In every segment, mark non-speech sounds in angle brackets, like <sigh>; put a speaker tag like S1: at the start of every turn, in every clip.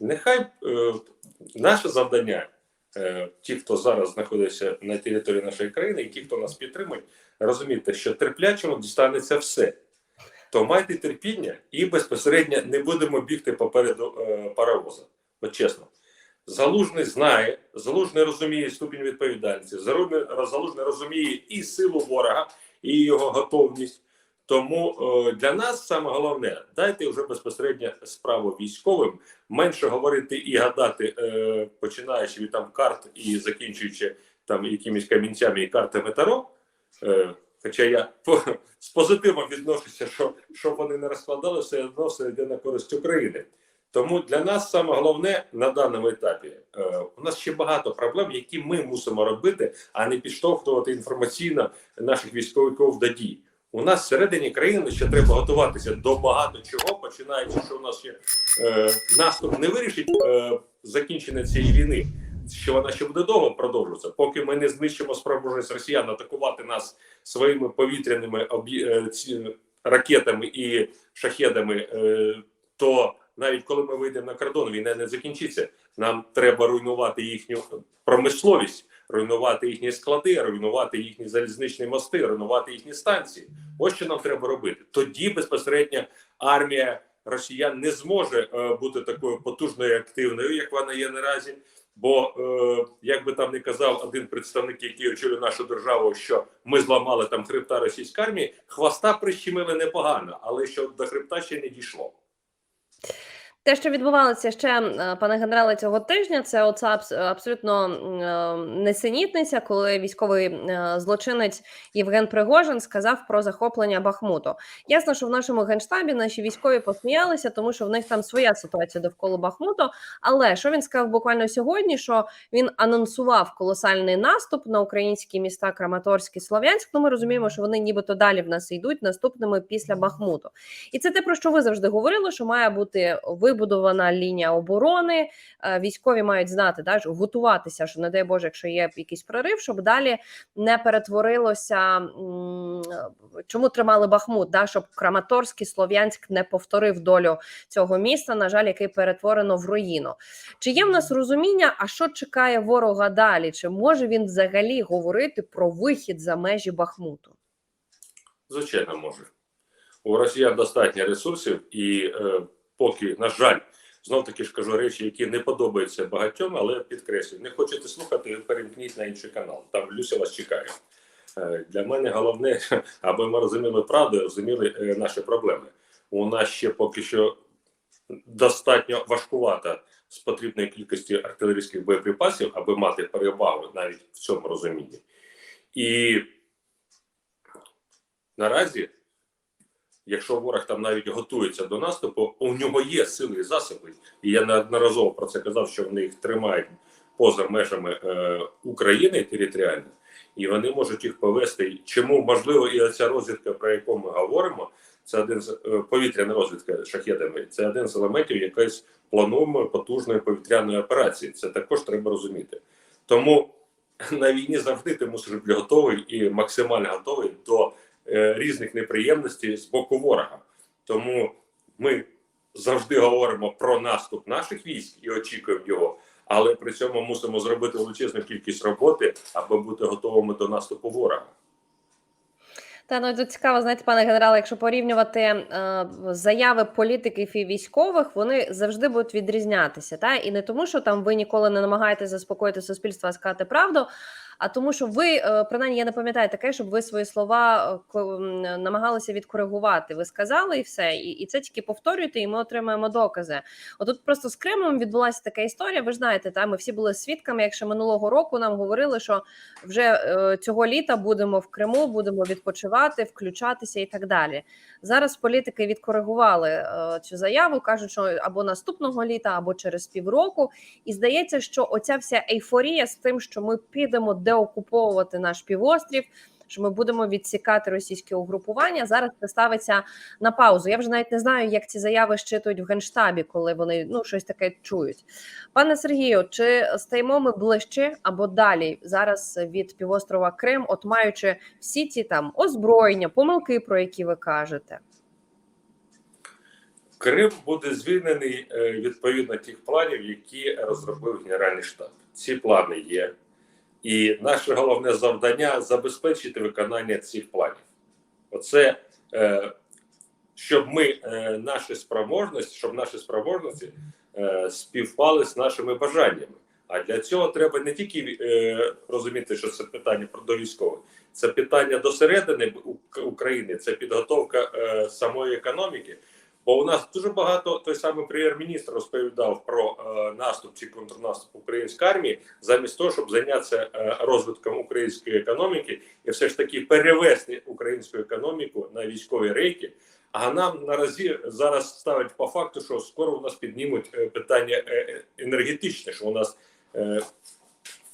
S1: Нехай е, наше завдання, е, ті, хто зараз знаходиться на території нашої країни, і ті, хто нас підтримує, розуміти, що терплячому дістанеться все. То майте терпіння і безпосередньо не будемо бігти попереду е, паровоза. От чесно. Залужний знає, залужний розуміє ступінь відповідальності, залужний розуміє і силу ворога, і його готовність. Тому е, для нас саме головне дайте вже безпосередньо справу військовим, менше говорити і гадати, е, починаючи від там карт і закінчуючи там якимись камінцями і картами Таро. Е, хоча я з позитивом відношуся, що щоб вони не розкладали, все одно все йде на користь України. Тому для нас саме головне на даному етапі е, у нас ще багато проблем, які ми мусимо робити, а не підштовхувати інформаційно наших військовиків до дій. У нас всередині країни ще треба готуватися до багато чого, починаючи, що у нас ще е, наступ не вирішить е, закінчення цієї війни. Що вона ще буде довго продовжуватися, поки ми не знищимо спроможність росіян атакувати нас своїми повітряними об'є- е, ракетами і шахедами, е, то навіть коли ми вийдемо на кордон, війна не закінчиться. Нам треба руйнувати їхню промисловість, руйнувати їхні склади, руйнувати їхні залізничні мости, руйнувати їхні станції. Ось що нам треба робити. Тоді безпосередньо армія росіян не зможе е, бути такою потужною і активною, як вона є наразі. Бо е, як би там не казав один представник, який очолює нашу державу, що ми зламали там хребта російської армії, хвоста прищемили непогано, але що до хребта ще не дійшло.
S2: Те, що відбувалося ще, е, пане генерале, цього тижня, це оця абсолютно е, несенітниця, коли військовий е, злочинець Євген Пригожин сказав про захоплення Бахмуту. Ясно, що в нашому генштабі наші військові посміялися, тому що в них там своя ситуація довкола Бахмуту. Але що він сказав буквально сьогодні? Що він анонсував колосальний наступ на українські міста Краматорськ і Слов'янськ. Ну, ми розуміємо, що вони нібито далі в нас йдуть наступними після Бахмуту. І це те, про що ви завжди говорили, що має бути вибудована лінія оборони. Е, Військові мають знати, да, готуватися, що не дай Боже, якщо є якийсь прорив, щоб далі не перетворилося. Чому тримали Бахмут? Да, щоб Краматорськ і Слов'янськ не повторив долю цього міста, на жаль, який перетворено в руїну. Чи є в нас розуміння, а що чекає ворога далі? Чи може він взагалі говорити про вихід за межі Бахмуту?
S1: Звичайно, може. У росіян достатньо ресурсів, і е, поки, на жаль, знов таки ж кажу речі, які не подобаються багатьом, але підкреслюю, не хочете слухати, перемкніть на інший канал. Там Люся вас чекає. Е, для мене головне, <laughs> аби ми розуміли правду, розуміли е, наші проблеми. У нас ще поки що достатньо важкувато з потрібної кількості артилерійських боєприпасів, аби мати перевагу навіть в цьому розумінні. І наразі, якщо ворог там навіть готується до наступу, у нього є сили і засоби. І я неодноразово про це казав, що вони їх тримають поза межами е, України територіально, і вони можуть їх повести. Чому можливо і оця розвідка, про яку ми говоримо, це один з е, повітряна розвідка шахедами. Це один з елементів якоїсь плануємої потужної повітряної операції. Це також треба розуміти. Тому на війні завжди ти мусиш бути готовий і максимально готовий до різних неприємностей з боку ворога. Тому ми завжди говоримо про наступ наших військ і очікуємо його, але при цьому мусимо зробити величезну кількість роботи, аби бути готовими до наступу ворога.
S2: Та ну тут цікаво, знаєте, пане генерале, якщо порівнювати е, заяви політиків і військових, вони завжди будуть відрізнятися. Та і не тому, що там ви ніколи не намагаєтесь заспокоїти суспільство, а сказати правду. А тому, що ви е, принаймні я не пам'ятаю таке, щоб ви свої слова е, намагалися відкоригувати. Ви сказали і все, і, і це тільки повторюєте, і ми отримаємо докази. Отут просто з Кримом відбулася така історія. Ви ж знаєте, та ми всі були свідками. Якщо минулого року нам говорили, що вже е, цього літа будемо в Криму, будемо відпочивати, включатися і так далі. Зараз політики відкоригували цю заяву, кажуть, що або наступного літа, або через півроку. І здається, що оця вся ейфорія з тим, що ми підемо деокуповувати наш півострів. Що ми будемо відсікати російське угрупування зараз це ставиться на паузу. Я вже навіть не знаю, як ці заяви щитують в генштабі, коли вони ну щось таке чують. Пане Сергію, чи стаємо ми ближче або далі зараз від півострова Крим, от маючи всі ці там озброєння, помилки, про які ви кажете?
S1: Крим буде звільнений е, відповідно тих планів, які розробив Генеральний штаб. Ці плани є, і наше головне завдання забезпечити виконання цих планів. Оце е, щоб ми е, наші спроможності, щоб наші спроможності е, співпали з нашими бажаннями. А для цього треба не тільки е, розуміти, що це питання до військових, це питання до середини України, це підготовка е, самої економіки. Бо у нас дуже багато той самий прем'єр-міністр розповідав про е, наступ чи контрнаступ української армії, замість того, щоб зайнятися е, розвитком української економіки і все ж таки перевести українську економіку на військові рейки. А нам наразі зараз ставить по факту, що скоро у нас піднімуть е, питання е, енергетичне, що у нас е,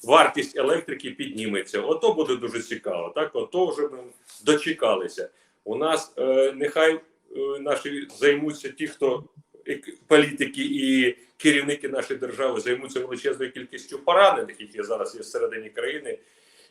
S1: вартість електрики підніметься. Ото буде дуже цікаво. Так, ото вже ми дочекалися. У нас е, нехай наші займуться ті, хто політики і керівники нашої держави займуться величезною кількістю поранених, які зараз є всередині країни.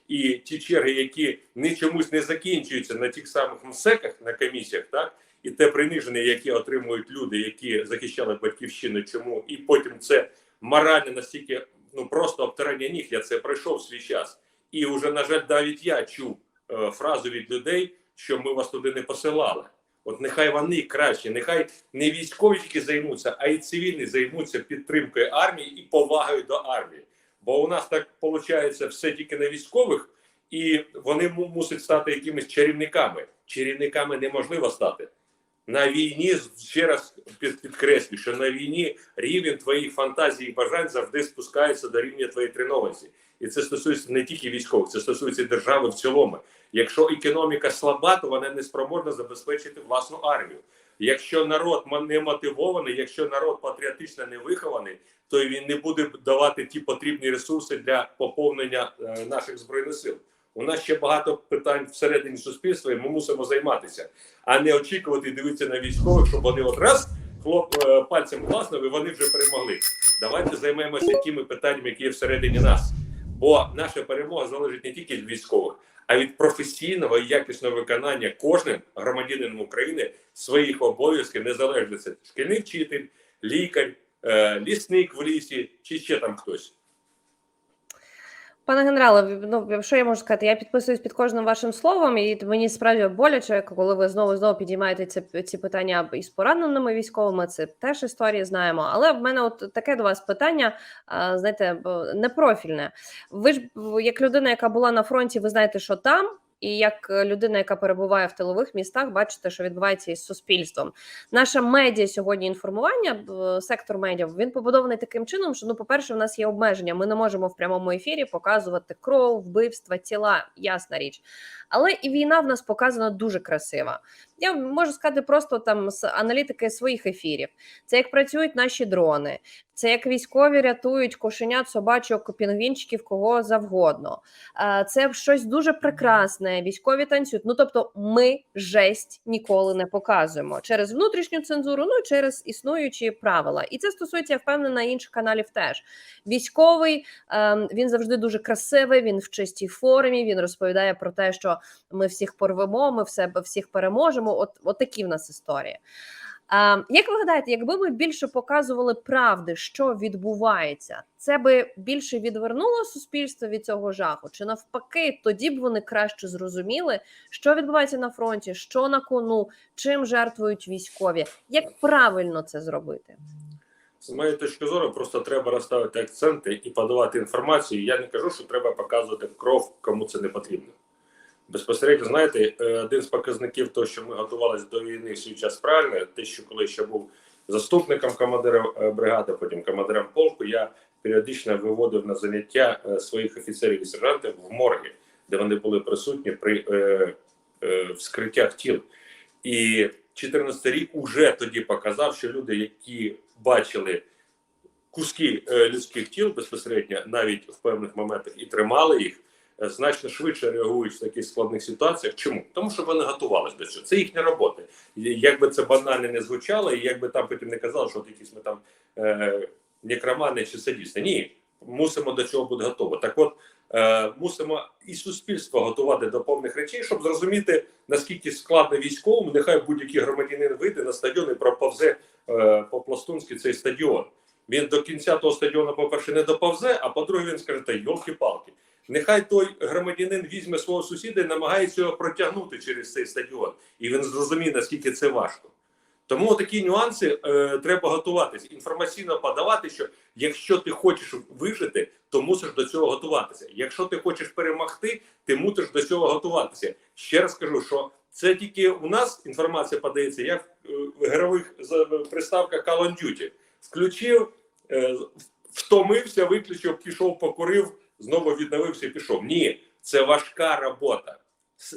S1: І ті черги, які не чомусь не закінчуються на тих самих МСЕКах, на комісіях, так і те приниження, яке отримують люди, які захищали батьківщину, чому і потім це морально настільки ну просто обтирання ніг. Я це пройшов свій час, і вже на жаль, навіть я чув е, фразу від людей, що ми вас туди не посилали. От нехай вони краще, нехай не військові тільки займуться, а й цивільні займуться підтримкою армії і повагою до армії. Бо у нас так виходить все тільки на військових, і вони мусять стати якимись чарівниками. Чарівниками неможливо стати. На війні ще раз під, підкреслю, що на війні рівень твоїх фантазій і бажань завжди спускається до рівня твоєї тренованості. І це стосується не тільки військових, це стосується держави в цілому. Якщо економіка слаба, то вона не спроможна забезпечити власну армію. Якщо народ не мотивований, якщо народ патріотично не вихований, то він не буде давати ті потрібні ресурси для поповнення е, наших збройних сил. У нас ще багато питань всередині суспільства, і ми мусимо займатися, а не очікувати і дивитися на військових, щоб вони от раз хлоп е, пальцем класно, і вони вже перемогли. Давайте займемося тими питаннями, які є всередині нас. Бо наша перемога залежить не тільки від військових, а від професійного і якісного виконання кожним громадянином України своїх обов'язків, незалежно це шкільний вчитель, лікар, е, лісник в лісі чи ще там хтось.
S2: Пане генерале, ну що я можу сказати? Я підписуюсь під кожним вашим словом, і мені справді боляче, коли ви знову знову підіймаєте ці, ці питання із пораненими військовими. Це теж історії знаємо. Але в мене от таке до вас питання, знаєте, непрофільне. Ви ж як людина, яка була на фронті, ви знаєте, що там. І як людина, яка перебуває в тилових містах, бачите, що відбувається із суспільством. Наша медіа сьогодні інформування, сектор медіа, він побудований таким чином, що ну, по-перше, в нас є обмеження. Ми не можемо в прямому ефірі показувати кров, вбивства, тіла, ясна річ. Але і війна в нас показана дуже красива. Я можу сказати просто там з аналітики своїх ефірів. Це як працюють наші дрони, це як військові рятують кошенят, собачок, пінгвінчиків, кого завгодно. Е, Це щось дуже прекрасне. Військові танцюють. Ну тобто, ми жесть ніколи не показуємо через внутрішню цензуру, ну і через існуючі правила. І це стосується, я впевнена, інших каналів теж. Військовий ем, він завжди дуже красивий. Він в чистій формі. Він розповідає про те, що ми всіх порвемо, ми все всіх переможемо. От, от такі в нас історії. Як ви гадаєте, якби ми більше показували правди, що відбувається, це би більше відвернуло суспільство від цього жаху? Чи навпаки, тоді б вони краще зрозуміли, що відбувається на фронті, що на кону, чим жертвують військові? Як правильно це зробити?
S1: З моєї точки зору, просто треба розставити акценти і подавати інформацію. Я не кажу, що треба показувати кров, кому це не потрібно. Безпосередньо, знаєте, е, один з показників того, що ми готувалися до війни в свій час правильно, те, що коли ще був заступником командира е, бригади, потім командиром полку, я періодично виводив на заняття е, своїх офіцерів і сержантів в морги, де вони були присутні при е, е, вскриттях тіл. І 14 рік уже тоді показав, що люди, які бачили куски людських тіл безпосередньо, навіть в певних моментах і тримали їх, значно швидше реагують в таких складних ситуаціях. Чому? Тому що вони готувалися до цього. Це їхня робота. Як би це банально не звучало, і як би там потім не казали, що от якісь ми там е, некромани чи садісти. Ні. мусимо до цього бути готові. Так от е, мусимо і суспільство готувати до повних речей, щоб зрозуміти наскільки складно військовому, нехай будь-який громадянин вийде на стадіон і проповзе е, по пластунськи цей стадіон. Він до кінця того стадіону, по-перше, не доповзе, а по-друге, він скаже, та йолки-палки. Нехай той громадянин візьме свого сусіда і намагається його протягнути через цей стадіон, і він зрозуміє, наскільки це важко. Тому такі нюанси е, треба готуватися, інформаційно подавати, що якщо ти хочеш вижити, то мусиш до цього готуватися. Якщо ти хочеш перемогти, ти мусиш до цього готуватися. Ще раз кажу, що це тільки у нас інформація подається, як е, в ігрових за- приставках Call of Duty. Включив, е, втомився, виключив, пішов, покурив, знову відновився і пішов. Ні, це важка робота,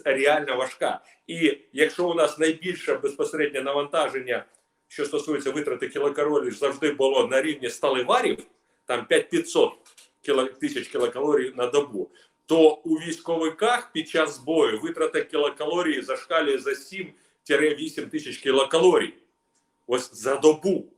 S1: реально важка. І якщо у нас найбільше безпосереднє навантаження, що стосується витрати кілокалорій, завжди було на рівні сталеварів, там 5500 тисяч кілокалорій на добу, то у військовиках під час бою витрата кілокалорій зашкалює за 7-8 тисяч кілокалорій. Ось за добу.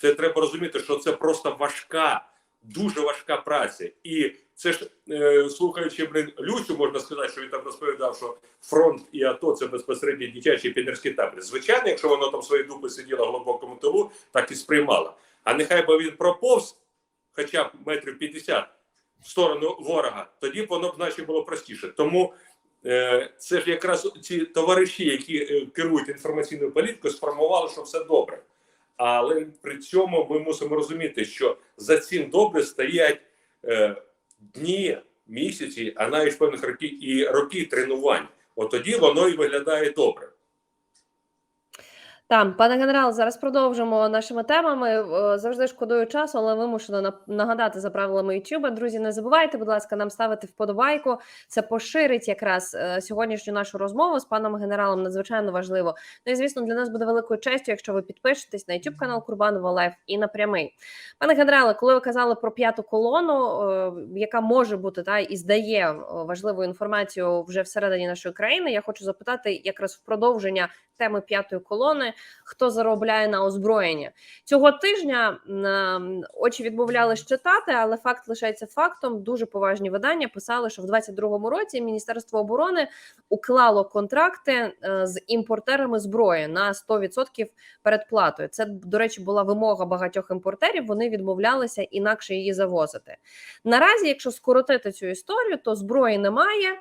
S1: Це треба розуміти, що це просто важка, дуже важка праця. І це ж е, слухаючи блин, Люсю, можна сказати, що він там розповідав, що фронт і АТО це безпосередньо дитячі піонерські табори. Звичайно, якщо воно там свої дупи сиділо в глибокому тилу, так і сприймало. А нехай би він проповз, хоча б метрів 50 в сторону ворога, тоді б воно б наче було простіше. Тому е, це ж якраз ці товариші, які е, керують інформаційною політикою, сформували, що все добре. Але при цьому ми мусимо розуміти, що за цим добре стоять е, дні, місяці, а навіть певних років і роки тренувань. От тоді воно і виглядає добре.
S2: Там, пане генерал, зараз продовжимо нашими темами. Е, Завжди шкодую часу, але вимушено на- нагадати за правилами YouTube. Друзі, не забувайте, будь ласка, нам ставити вподобайку. Це поширить якраз е, сьогоднішню нашу розмову з паном генералом. Надзвичайно важливо. Ну і звісно, для нас буде великою честю, якщо ви підпишетесь на YouTube канал Курбанова Лайф і на прямий. Пане генерале, коли ви казали про п'яту колону, е, яка може бути та і здає важливу інформацію вже всередині нашої країни, я хочу запитати якраз в продовження теми п'ятої колони, хто заробляє на озброєння цього тижня. м, Очі відмовлялись читати, але факт лишається фактом. Дуже поважні видання писали, що в 22-му році Міністерство оборони уклало контракти е, з імпортерами зброї на 100% передплатою. Це до речі була вимога багатьох імпортерів. Вони відмовлялися інакше її завозити. Наразі, якщо скоротити цю історію, то зброї немає.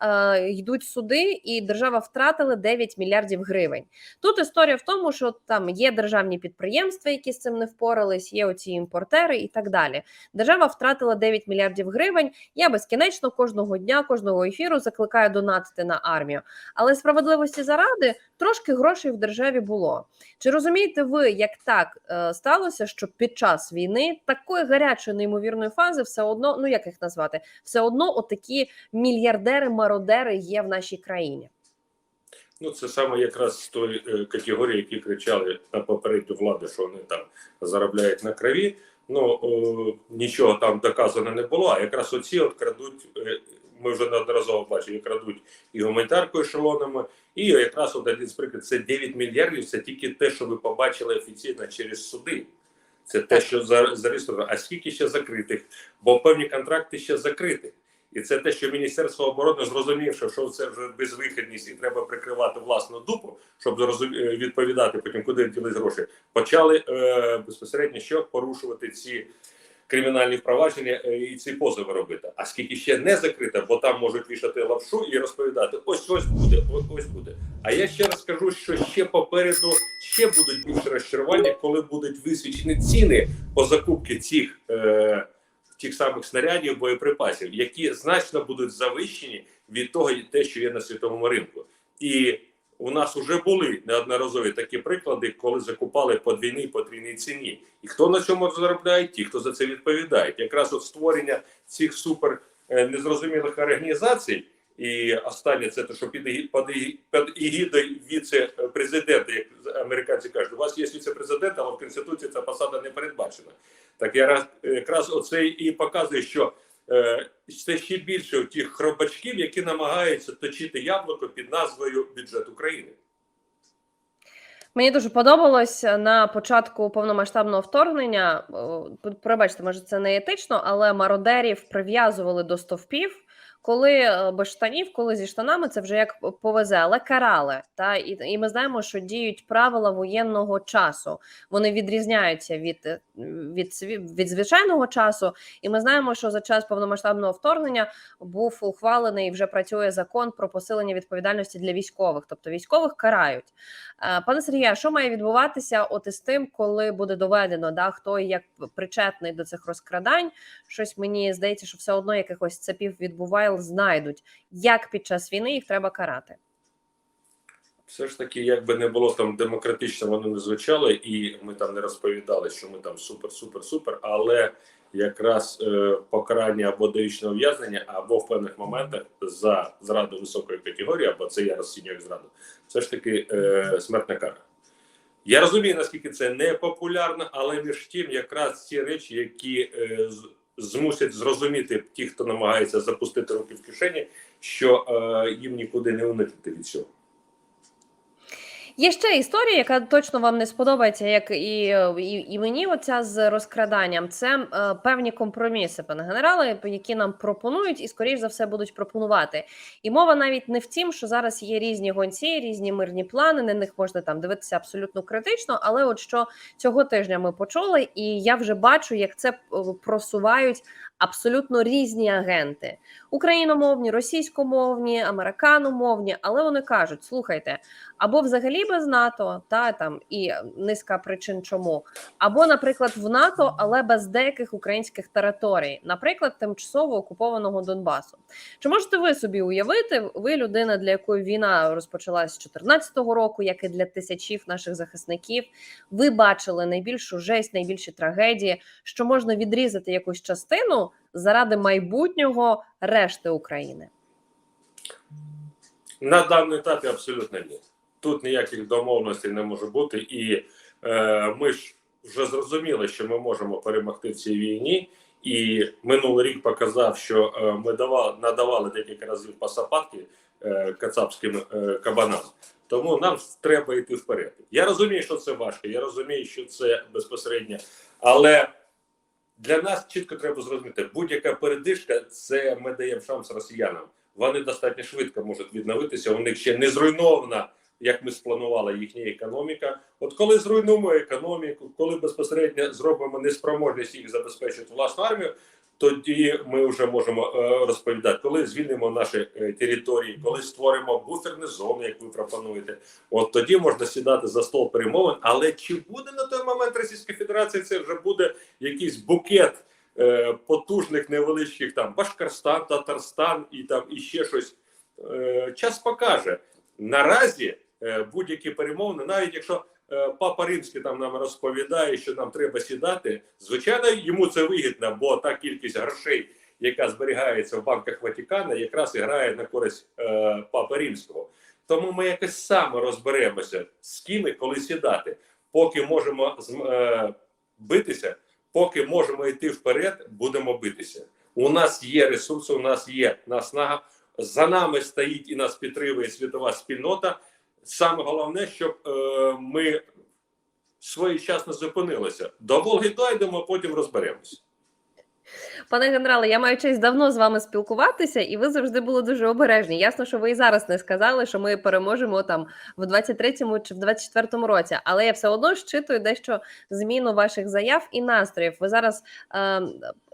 S2: Е, Йдуть суди, і держава втратила 9 мільярдів гривень. Тут історія в тому, що там є державні підприємства, які з цим не впорались, є оці імпортери і так далі. Держава втратила 9 мільярдів гривень. Я безкінечно кожного дня, кожного ефіру закликаю донатити на армію. Але справедливості заради трошки грошей в державі було. Чи розумієте ви, як так е, сталося, що під час війни такої гарячої неймовірної фази все одно, ну як їх назвати, все одно отакі мільярдери-мародери є в нашій країні?
S1: Ну, це саме якраз з тої е, категорії, які кричали на попередню владу, що вони там заробляють на крові. Ну е, нічого там доказано не було. А якраз оці от крадуть. е, Ми вже неодноразово бачили, крадуть і гуманітарку ешелонами, і якраз от один з приклад це 9 мільярдів. Це тільки те, що ви побачили офіційно через суди. Це те, що зареєстровано. А скільки ще закритих? Бо певні контракти ще закриті. І це те, що Міністерство оборони зрозумівши, що це вже безвихідність і треба прикривати власну дупу, щоб е, відповідати потім, куди ділись гроші, почали е, безпосередньо що порушувати ці кримінальні впровадження е, і ці позови робити. А скільки ще не закрито, бо там можуть вішати лапшу і розповідати: ось ось буде, ось ось буде. А я ще раз скажу, що ще попереду ще будуть більше розчарування, коли будуть висвічені ціни по закупці цих. Е, тих самих снарядів, боєприпасів, які значно будуть завищені від того, те, що є на світовому ринку. І у нас вже були неодноразові такі приклади, коли закупали по двійній потрійній ціні. І хто на цьому заробляє? Ті, хто за це відповідає. Якраз от створення цих супер е, незрозумілих організацій. І останнє це те, що під, егідою віце-президента, як американці кажуть, у вас є віце-президент, але в Конституції ця посада не передбачена. Так я раз- якраз оце і показує, що е, це ще більше тих хробачків, які намагаються точити яблуко під назвою бюджет України.
S2: Мені дуже подобалось на початку повномасштабного вторгнення. о, Пробачте, може, це не етично, але мародерів прив'язували до стовпів. Коли е, без штанів, коли зі штанами, це вже як повезе, але карали. Та і, і ми знаємо, що діють правила воєнного часу. Вони відрізняються від, е, від, від звичайного часу. І ми знаємо, що за час повномасштабного вторгнення був ухвалений і вже працює закон про посилення відповідальності для військових, тобто військових карають. Е, Пане Сергія, що має відбуватися от із тим, коли буде доведено, да, хто як причетний до цих розкрадань? Щось мені здається, що все одно якихось цепів від Бувайл знайдуть. Як під час війни їх треба карати?
S1: Все ж таки, як би не було там демократично, воно не звучало, і ми там не розповідали, що ми там супер, супер, супер. Але якраз е, покарання або довічне ув'язнення, або в певних моментах за зраду високої категорії, або це я розцінюю зраду, все ж таки е, смертна кара. Я розумію, наскільки це не популярно, але між тим, якраз ці речі, які е, змусять зрозуміти ті, хто намагається запустити руки в кишені, що е, їм нікуди не уникнути від цього.
S2: Є ще історія, яка точно вам не сподобається, як і, і, і мені, оця з розкраданням. Це е, певні компроміси, пане генерале, які нам пропонують, і скоріш за все будуть пропонувати. І мова навіть не в тім, що зараз є різні гонці, різні мирні плани. На них можна там дивитися абсолютно критично. Але от що цього тижня ми почули, і я вже бачу, як це е, просувають абсолютно різні агенти: україномовні, російськомовні, американомовні. Але вони кажуть: слухайте, або взагалі без НАТО, та там і низка причин, чому, або, наприклад, в НАТО, але без деяких українських територій, наприклад, тимчасово окупованого Донбасу. Чи можете ви собі уявити? Ви людина, для якої війна розпочалась з 2014 року, як і для тисячів наших захисників, ви бачили найбільшу жесть, найбільші трагедії, що можна відрізати якусь частину заради майбутнього решти України.
S1: На даному етапі абсолютно ні. Тут ніяких домовленостей не може бути, і е, ми ж вже зрозуміли, що ми можемо перемогти в цій війні. І минулий рік показав, що е, ми давали, надавали декілька разів пасапатки е, кацапським е, кабанам. Тому нам треба йти вперед. Я розумію, що це важко, я розумію, що це безпосередньо, але для нас чітко треба зрозуміти, будь-яка передишка це ми даємо шанс росіянам. Вони достатньо швидко можуть відновитися. У них ще не зруйнована, як ми спланували їхня економіка. От коли зруйнуємо економіку, коли безпосередньо зробимо неспроможність їх забезпечити власну армію, тоді ми вже можемо е, розповідати, коли звільнимо наші е, території, коли створимо буферні зони, як ви пропонуєте. От тоді можна сідати за стол перемовин. Але чи буде на той момент Російська Федерація? Це вже буде якийсь букет е, потужних невеличких там Башкорстан, Татарстан і там і ще щось. Час покаже наразі будь-які перемовини, навіть якщо папа римський там нам розповідає, що нам треба сідати, звичайно, йому це вигідно, бо та кількість грошей, яка зберігається в банках Ватикана, якраз і грає на користь е, папи римського. Тому ми якось саме розберемося з ким і коли сідати, поки можемо е, битися, поки можемо йти вперед, будемо битися. У нас є ресурси, у нас є наснага. За нами стоїть і нас підтримує світова спільнота. Саме головне, щоб е, ми своєчасно зупинилися. До Волги дойдемо, потім розберемося.
S2: Пане генерале, я маю честь давно з вами спілкуватися, і ви завжди були дуже обережні. Ясно, що ви і зараз не сказали, що ми переможемо там в 23-му чи в 24-му році, але я все одно щитую дещо зміну ваших заяв і настроїв. Ви зараз е,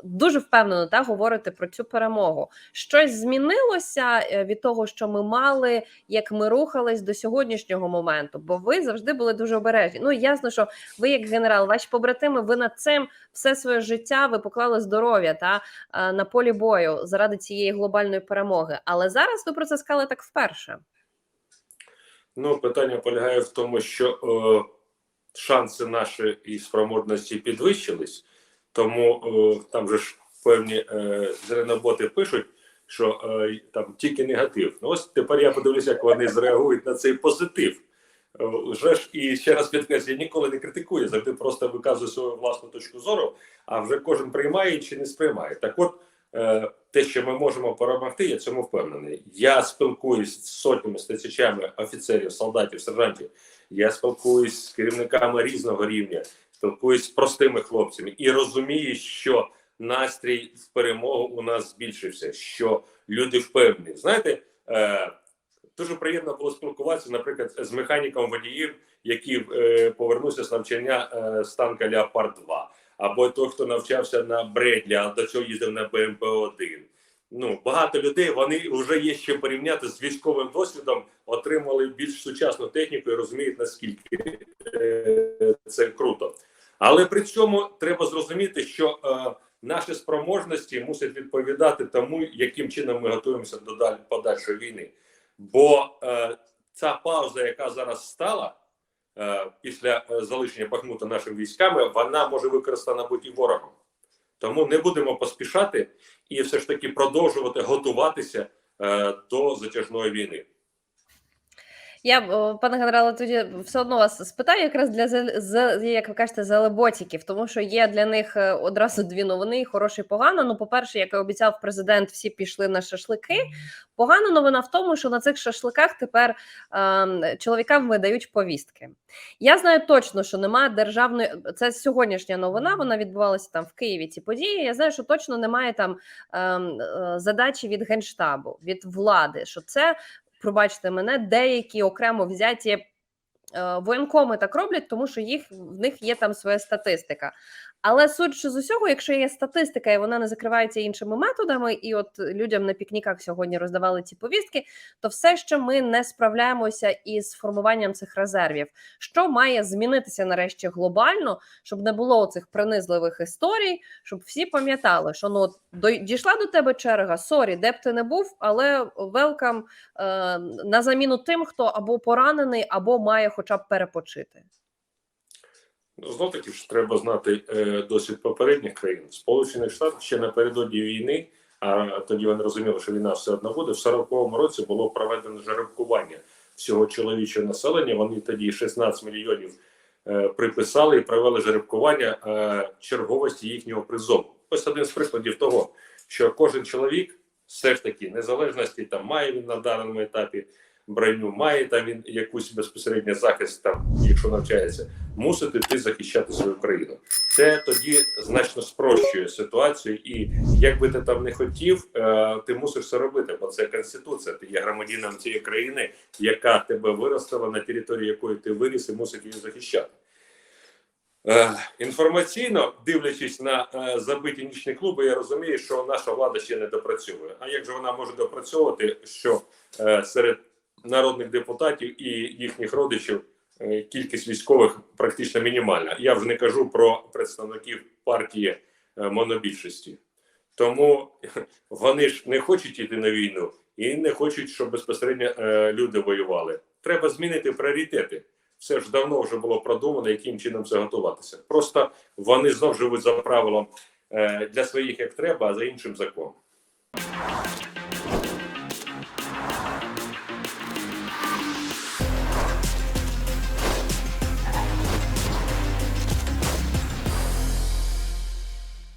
S2: дуже впевнено та говорите про цю перемогу. Щось змінилося е, від того, що ми мали, як ми рухались до сьогоднішнього моменту, бо ви завжди були дуже обережні. Ну ясно, що ви, як генерал, ваші побратими, ви над цим все своє життя ви поклали здоров'я та е, на полі бою заради цієї глобальної перемоги. Але зараз ви про це сказали так вперше.
S1: Ну, питання полягає в тому, що е, шанси наші і спроможності підвищились, тому е, там же ж певні е, зеленоботи пишуть, що е, там тільки негатив. Ну ось тепер я подивлюся, як вони зреагують на цей позитив. Вже ж і ще раз підкреслю, я ніколи не критикую, завжди просто виказую свою власну точку зору, а вже кожен приймає чи не сприймає. Так от, е, те, що ми можемо перемогти, я цьому впевнений. Я спілкуюсь з сотнями з тисячами офіцерів, солдатів, сержантів, я спілкуюсь з керівниками різного рівня, спілкуюсь з простими хлопцями і розумію, що настрій в перемогу у нас збільшився, що люди впевнені. Знаєте, е, дуже приємно було спілкуватися, наприклад, з механіком водіїв, який е, повернувся з навчання е, з танка Леопард 2 або той, хто навчався на Бредлі, а до цього їздив на БМП 1 Ну багато людей вони вже є що порівняти з військовим досвідом, отримали більш сучасну техніку і розуміють наскільки е, це круто. Але при цьому треба зрозуміти, що е, наші спроможності мусять відповідати тому, яким чином ми готуємося до подальшої війни. Бо е, ця пауза, яка зараз стала е, після е, залишення Бахмута нашими військами, вона може використана бути ворогом. Тому не будемо поспішати і все ж таки продовжувати готуватися е, до затяжної війни.
S2: Я пане генерале, тоді все одно вас спитаю якраз для з, як ви кажете, залеботіків, тому що є для них е, одразу дві новини: хороше і погано. Ну, по-перше, як і обіцяв президент, всі пішли на шашлики. Погана новина в тому, що на цих шашликах тепер ем, чоловікам видають повістки. Я знаю точно, що немає державної. Це сьогоднішня новина. Вона відбувалася там в Києві. Ці події. Я знаю, що точно немає там ем, е, задачі від генштабу, від влади. Що це пробачте мене, деякі окремо взяті е, воєнкоми так роблять, тому що їх в них є там своя статистика. Але судячи з усього, якщо є статистика і вона не закривається іншими методами, і от людям на пікніках сьогодні роздавали ці повістки, то все ще ми не справляємося із формуванням цих резервів. Що має змінитися нарешті глобально, щоб не було цих принизливих історій, щоб всі пам'ятали, що ну дійшла до тебе черга, сорі, де б ти не був, але велкам е, на заміну тим, хто або поранений, або має хоча б перепочити.
S1: Знов таки ж треба знати е, досвід попередніх країн. Сполучених Штатів ще напередодні війни, а тоді вони розуміли, що війна все одно буде. В 40-му році було проведено жеребкування всього чоловічого населення. Вони тоді 16 мільйонів е, приписали і провели жеребкування е, черговості їхнього призову. Ось один з прикладів того, що кожен чоловік все ж таки незалежності там має він на даному етапі броню, має там він якусь безпосередньо захист, там, якщо навчається, мусить іти захищати свою країну. Це тоді значно спрощує ситуацію, і як би ти там не хотів, е, ти мусиш це робити, бо це конституція. Ти є громадянином цієї країни, яка тебе виростила на території якої ти виріс і мусить її захищати. Е, інформаційно, дивлячись на е, забиті нічні клуби, я розумію, що наша влада ще не допрацьовує. А як же вона може допрацьовувати, що серед народних депутатів і їхніх родичів е, кількість військових практично мінімальна? Я вже не кажу про представників партії е, монобільшості. Тому <laughs> вони ж не хочуть йти на війну і не хочуть, щоб безпосередньо е, люди воювали. Треба змінити пріоритети. Все ж давно вже було продумано, яким чином це готуватися. Просто вони знов живуть за правилом для своїх як треба, а за іншим законом.